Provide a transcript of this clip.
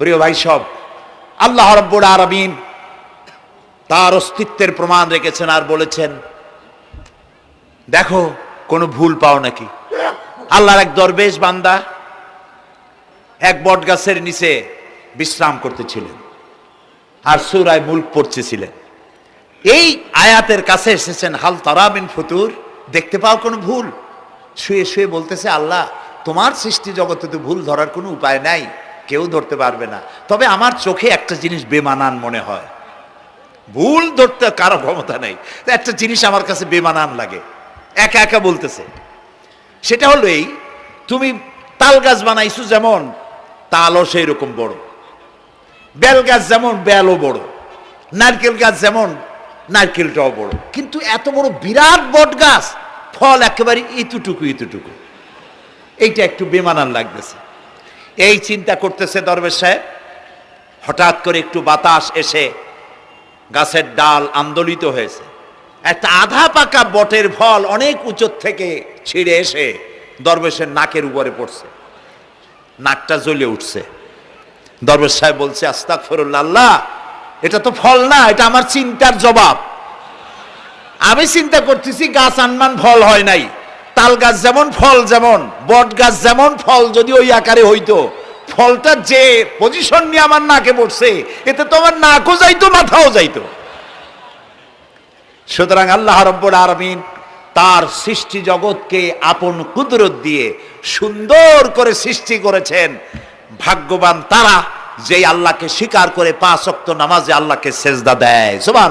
প্রিয় ভাই সব, আল্লাহ রব্বুল আরবিন তার অস্তিত্বের প্রমাণ রেখেছেন আর বলেছেন, দেখো কোনো ভুল পাও নাকি? আল্লাহর এক দরবেশ বান্দা এক বট গাছের নিচে বিশ্রাম করতেছিলেন আর সুরায় মুল্ক পড়তেছিলেন। এই আয়াতের কাছে এসেছেন, হাল তারাবিন ফুতুর, দেখতে পাও কোনো ভুল? শুয়ে শুয়ে বলতেছে, আল্লাহ, তোমার সৃষ্টি জগতে তো ভুল ধরার কোনো উপায় নাই। কেউ ধরতে পারবে না। তবে আমার চোখে একটা জিনিস বেমানান মনে হয়। ভুল ধরতে কারও ক্ষমতা নেই। একটা জিনিস আমার কাছে বেমানান লাগে। একা একা বলতেছে। সেটা হলো এই, তুমি তাল গাছ বানাইছো যেমন, তালও সেই রকম বড়। বেল গাছ যেমন, বেলও বড়। নারকেল গাছ যেমন, নারকেলটাও বড়। কিন্তু এত বড় বিরাট বট গাছ, ফল একেবারে ইতুটুকু ইতুটুকু। এইটা একটু বেমানান লাগতেছে। এই চিন্তা করতেছে দরবেশ সাহেব। হঠাৎ করে একটু বাতাস এসে গাছের ডাল আন্দোলিত হয়েছে। একটা আধা পাকা বটের ফল অনেক উঁচুর থেকে ছিঁড়ে এসে দরবেশের নাকের উপরে পড়ছে। নাকটা জ্বলে উঠছে। দরবেশ সাহেব বলছে আস্তাক আল্লাহ এটা তো ফল না, এটা আমার চিন্তার জবাব। আমি চিন্তা করতেছি গাছ আনমান ফল হয় নাই। তাল গাছ যেমন ফল যেমন, বট গাছ যেমন ফল যদি ওই আকারে হইতো, ফলটা যে পজিশন নিয়ে আমার নাকে পড়ছে, এতে তো আমার নাকও যাইতো, মাথাও যাইতো। সুতরাং আল্লাহ রব্বুল আরমিন তার সৃষ্টি জগৎকে আপন কুদরত দিয়ে সুন্দর করে সৃষ্টি করেছেন। ভাগ্যবান তারা যে আল্লাহকে স্বীকার করে পাঁচ অক্ত নামাজে আল্লাহকে সেজদা দেয়। সুবহান